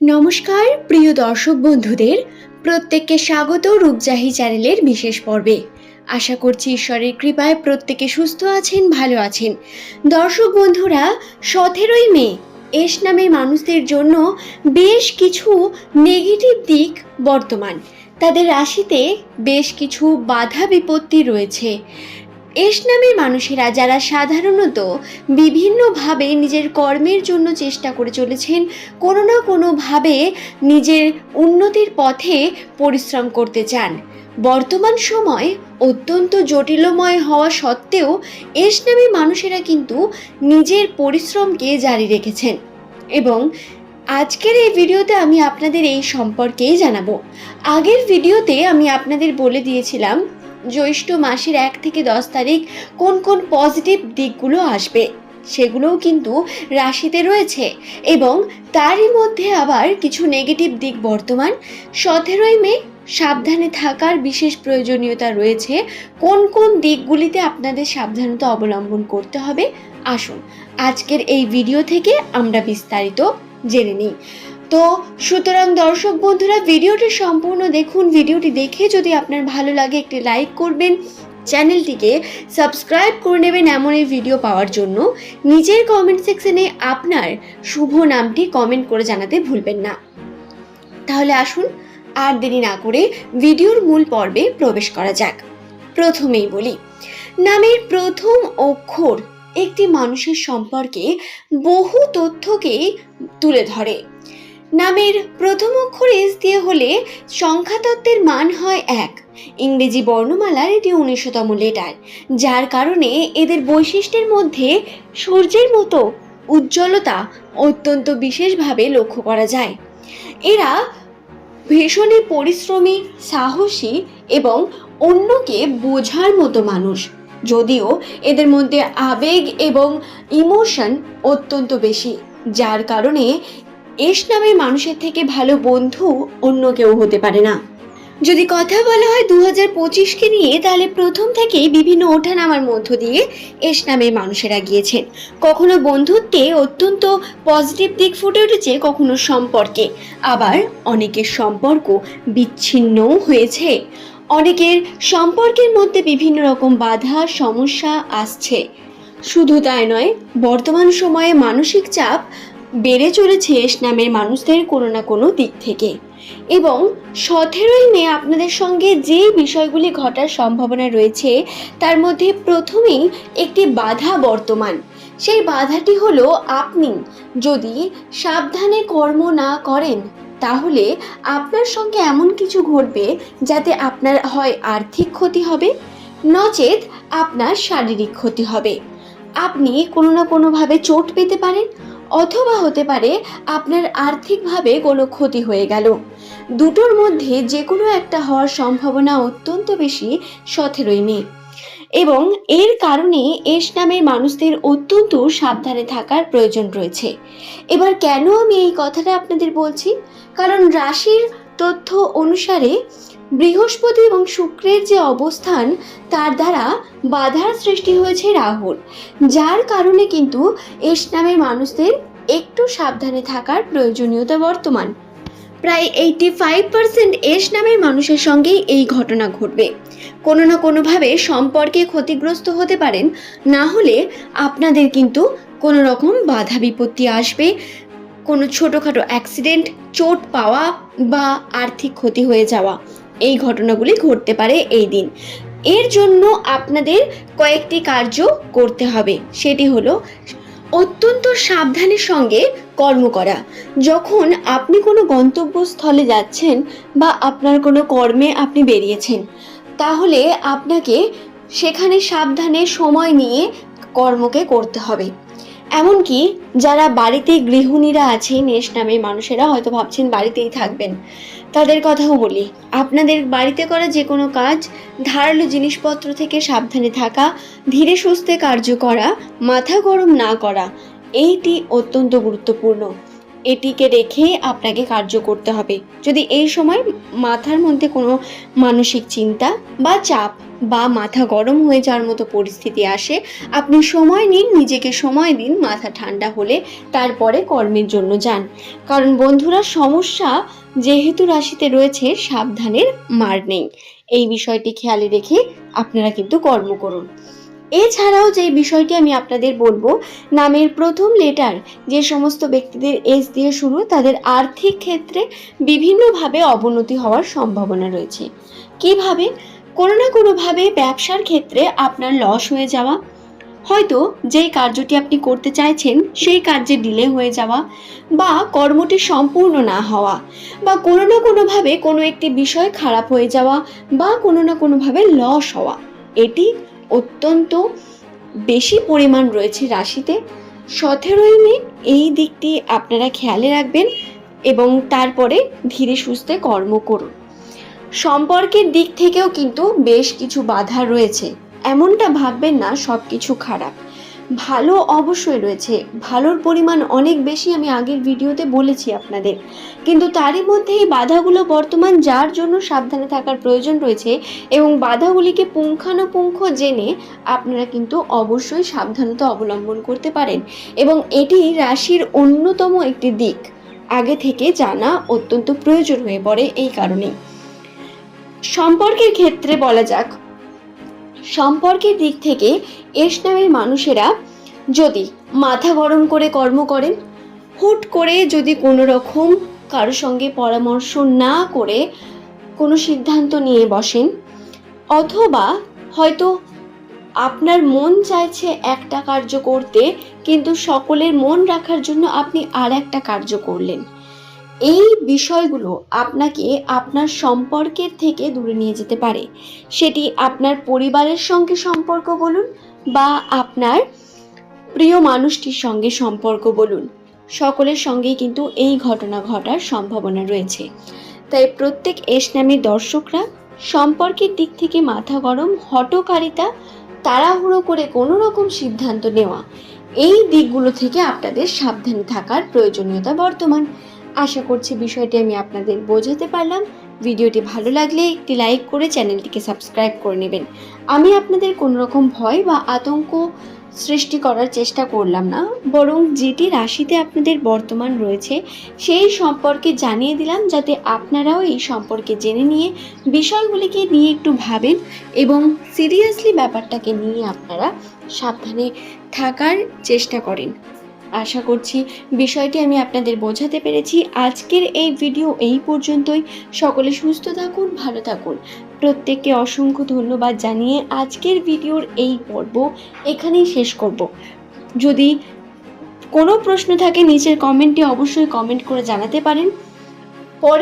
নমস্কার, প্রিয় দর্শক বন্ধুদের। প্রত্যেককে স্বাগত রূপজাহি চ্যানেলের বিশেষ পর্বে। আশা করছি ঈশ্বরের কৃপায় প্রত্যেকে সুস্থ আছেন, ভালো আছেন। দর্শক বন্ধুরা, সতেরোই মে, এস নামে মানুষদের জন্য বেশ কিছু নেগেটিভ দিক বর্তমান। তাদের রাশিতে বেশ কিছু বাধা বিপত্তি রয়েছে। এস নামের মানুষেরা যারা সাধারণত বিভিন্নভাবে নিজের কর্মের জন্য চেষ্টা করে চলেছেন, কোনো না কোনোভাবে নিজের উন্নতির পথে পরিশ্রম করতে চান। বর্তমান সময় অত্যন্ত জটিলময় হওয়া সত্ত্বেও এস নামী মানুষেরা কিন্তু নিজের পরিশ্রমকে জারি রেখেছেন। এবং আজকের এই ভিডিওতে আমি আপনাদের এই সম্পর্কেই জানাব। আগের ভিডিওতে আমি আপনাদের বলে দিয়েছিলাম জ্যৈষ্ঠ মাসের এক থেকে দশ তারিখ কোন কোন পজিটিভ দিকগুলো আসবে, সেগুলোও কিন্তু রাশিতে রয়েছে এবং তারই মধ্যে আবার কিছু নেগেটিভ দিক বর্তমান। সতেরোই মে, সাবধানে থাকার বিশেষ প্রয়োজনীয়তা রয়েছে, কোন কোন দিকগুলিতে আপনাদের সাবধানতা অবলম্বন করতে হবে, আসুন। আজকের এই ভিডিও থেকে আমরা বিস্তারিত জেনে নিই। তো সুতরাং দর্শক বন্ধুরা, ভিডিওটি সম্পূর্ণ দেখুন। ভিডিওটি দেখে যদি আপনার ভালো লাগে, একটি লাইক করবেন, চ্যানেলটিকে সাবস্ক্রাইব করে নেবেন এমন এই ভিডিও পাওয়ার জন্য। নিজের কমেন্ট সেকশনে আপনার শুভ নামটি কমেন্ট করে জানাতে ভুলবেন না। তাহলে আসুন, আর দেরি না করে ভিডিওর মূল পর্বে প্রবেশ করা যাক। প্রথমেই বলি, নামের প্রথম অক্ষর একটি মানুষের সম্পর্কে বহু তথ্যকে তুলে ধরে। নামের প্রথম অক্ষর এস দিয়ে হলে সংখ্যাতত্ত্বের মান হয় এক। ইংরেজি বর্ণমালার এটি উনিশতম লেটার, যার কারণে এদের বৈশিষ্ট্যের মধ্যে সূর্যের মতো উজ্জ্বলতা অত্যন্ত বিশেষভাবে লক্ষ্য করা যায়। এরা ভীষণই পরিশ্রমী, সাহসী এবং অন্যকে বোঝার মতো মানুষ, যদিও এদের মধ্যে আবেগ এবং ইমোশন অত্যন্ত বেশি, যার কারণে এস নামের মানুষের থেকে ভালো বন্ধু অন্য কেউ হতে পারে না। যদি কথা বলা হয় দু হাজার পঁচিশকে নিয়ে, তাহলে প্রথম থেকেই বিভিন্ন ওঠানামার মধ্য দিয়ে এস নামের মানুষেরা গিয়েছেন। কখনো বন্ধুত্বে অত্যন্ত পজিটিভ দিক ফুটে উঠেছে, কখনো সম্পর্কে। আবার অনেকের সম্পর্ক বিচ্ছিন্নও হয়েছে। অনেকের সম্পর্কের মধ্যে বিভিন্ন রকম বাধা, সমস্যা আসছে। শুধু তাই নয়, বর্তমান সময়ে মানসিক চাপ বেড়ে চলেছে নামের মানুষদের কোনো না কোনো দিক থেকে। এবং সতেরোই মে আপনাদের সঙ্গে যে বিষয়গুলি ঘটার সম্ভাবনা রয়েছে, তার মধ্যে প্রথমেই একটি বাধা বর্তমান। সেই বাধাটি হলো আপনি যদি সাবধানে কর্ম না করেন, তাহলে আপনার সঙ্গে এমন কিছু ঘটবে যাতে আপনার হয় আর্থিক ক্ষতি হবে, নচেত আপনার শারীরিক ক্ষতি হবে। আপনি কোনো না কোনোভাবে চোট পেতে পারেন অথবা হতে পারে আপনার আর্থিকভাবে কোনো ক্ষতি হয়ে গেল। দুটোর মধ্যে যে কোনো একটা হওয়ার সম্ভাবনা অত্যন্ত বেশি সতেরোই মে। এবং এর কারণে এস নামের মানুষদের অত্যন্ত সাবধানে থাকার প্রয়োজন রয়েছে। এবার কেন আমি এই কথাটা আপনাদের বলছি? কারণ রাশির তথ্য অনুসারে বৃহস্পতি এবং শুক্রের যে অবস্থান, তার দ্বারা বাধার সৃষ্টি হয়েছে রাহুর যার কারণে কিন্তু এস নামের মানুষদের একটু সাবধানে থাকার প্রয়োজনীয়তা বর্তমান। প্রায় এইটি ফাইভ পার্সেন্ট এস নামের মানুষের সঙ্গেই এই ঘটনা ঘটবে। কোনো না কোনোভাবে সম্পর্কে ক্ষতিগ্রস্ত হতে পারেন, না হলে আপনাদের কিন্তু কোনো রকম বাধা বিপত্তি আসবে। কোনো ছোটোখাটো অ্যাক্সিডেন্ট চোট পাওয়া বা আর্থিক ক্ষতি হয়ে যাওয়া। এই ঘটনাগুলি ঘটতে পারে এই দিন। এর জন্য আপনাদের কয়েকটি কার্য করতে হবে। সেটি হলো, অত্যন্ত সাবধানের সঙ্গে কর্ম করা। যখন আপনি কোনো গন্তব্যস্থলে যাচ্ছেন বা আপনার কোনো কর্মে আপনি বেরিয়েছেন, তাহলে আপনাকে সেখানে সাবধানে সময় নিয়ে কর্মকে করতে হবে। এমনকি যারা বাড়িতে গৃহিণীরা আছেন, এস নামে মানুষেরা হয়তো ভাবছেন বাড়িতেই থাকবেন। তাদের কথাও বলি, আপনাদের বাড়িতে করা যে কোনো কাজ, ধারালো জিনিসপত্র থেকে সাবধানে থাকা, ধীরে সুস্থে কার্য করা, মাথা গরম না করা, এইটি অত্যন্ত গুরুত্বপূর্ণ। এটিকে রেখে আপনাকে কার্য করতে হবে। যদি এই সময় মাথার মধ্যে কোনো মানসিক চিন্তা বা চাপ বা মাথা গরম হয়ে যাওয়ার মতো পরিস্থিতি আসে, আপনি সময় নিন, নিজেকে সময় দিন, মাথা ঠান্ডা হলে তারপরে কর্মের জন্য যান। কারণ বন্ধুরা, সমস্যা যেহেতু রাশিতে রয়েছে, সাবধানের মার নেই। এই বিষয়টি খেয়ালে রেখে আপনারা কিন্তু কর্ম করুন। এছাড়াও যে বিষয়টি আমি আপনাদের বলব, নামের প্রথম লেটার যে সমস্ত ব্যক্তিদের এস দিয়ে শুরু, তাদের আর্থিক ক্ষেত্রে বিভিন্নভাবে অবনতি হওয়ার সম্ভাবনা রয়েছে। কীভাবে? কোনো না কোনোভাবে ব্যবসার ক্ষেত্রে আপনার লস হয়ে যাওয়া, হয়তো যেই কার্যটি আপনি করতে চাইছেন, সেই কার্যে ডিলে হয়ে যাওয়া বা কর্মটি সম্পূর্ণ না হওয়া বা কোনো না কোনোভাবে কোনো একটি বিষয় খারাপ হয়ে যাওয়া বা কোনো না কোনোভাবে লস হওয়া, এটি অত্যন্ত বেশি পরিমাণ রয়েছে রাশিতে। সতেরোই মে এই দিকটি আপনারা খেয়ালে রাখবেন এবং তারপরে ধীরে সুস্থে কর্ম করুন। সম্পর্কের দিক থেকেও কিন্তু বেশ কিছু বাধা রয়েছে। এমনটা ভাববেন না সব কিছু খারাপ। ভালো অবশ্যই রয়েছে। ভালোর পরিমাণ অনেক বেশি আমি আগের ভিডিওতে বলেছি আপনাদের। কিন্তু তারই মধ্যে এই বাধাগুলো বর্তমান যার জন্য সাবধানে থাকার প্রয়োজন রয়েছে এবং বাধাগুলিকে পুঙ্খানুপুঙ্খ জেনে আপনারা কিন্তু অবশ্যই সাবধানতা অবলম্বন করতে পারেন। এবং এটি রাশির অন্যতম একটি দিক। আগে থেকে জানা অত্যন্ত প্রয়োজন হয়ে পড়ে এই কারণেই সম্পর্কের ক্ষেত্রে বলা যাক সম্পর্কের দিক থেকে এস নামের মানুষেরা যদি মাথা গরম করে কর্ম করেন, হুট করে যদি কোনো রকম কারোর সঙ্গে পরামর্শ না করে কোনো সিদ্ধান্ত নিয়ে বসেন, অথবা হয়তো আপনার মন চাইছে একটা কার্য করতে, কিন্তু সকলের মন রাখার জন্য আপনি আর একটা কার্য করলেন। এই বিষয়গুলো আপনাকে আপনার সম্পর্কের থেকে দূরে নিয়ে যেতে পারে। সেটি আপনার পরিবারের সঙ্গে সম্পর্ক বলুন বা আপনার প্রিয় মানুষটির সঙ্গে সম্পর্ক বলুন। সকলের সঙ্গেই কিন্তু এই ঘটনা ঘটার সম্ভাবনা রয়েছে। তাই প্রত্যেক এস নামের দর্শকরা সম্পর্কের দিক থেকে মাথা গরম হটকারিতা তাড়াহুড়ো করে কোনো রকম সিদ্ধান্ত নেওয়া, এই দিকগুলো থেকে আপনাদের সাবধানে থাকার প্রয়োজনীয়তা বর্তমান। আশা করছি বিষয়টি আমি আপনাদের বোঝাতে পারলাম। ভিডিওটি ভালো লাগলে একটি লাইক করে চ্যানেলটিকে সাবস্ক্রাইব করে নেবেন। আমি আপনাদের কোনো রকম ভয় বা আতঙ্ক সৃষ্টি করার চেষ্টা করলাম না, বরং যেটি রাশিতে আপনাদের বর্তমান রয়েছে সেই সম্পর্কে জানিয়ে দিলাম যাতে আপনারাও এই সম্পর্কে জেনে নিয়ে বিষয়গুলিকে নিয়ে একটু ভাবেন এবং সিরিয়াসলি ব্যাপারটাকে নিয়ে আপনারা সাবধানে থাকার চেষ্টা করেন। আশা করছি বিষয়টি আমি আপনাদের বোঝাতে পেরেছি। আজকের এই ভিডিও এই পর্যন্তই। সকলে সুস্থ থাকুন, ভালো থাকুন। প্রত্যেককে অসংখ্য ধন্যবাদ জানিয়ে আজকের ভিডিওর এই পর্ব এখানেই শেষ করব। যদি কোনো প্রশ্ন থাকে, নিচের কমেন্টে অবশ্যই কমেন্ট করে জানাতে পারেন। পরে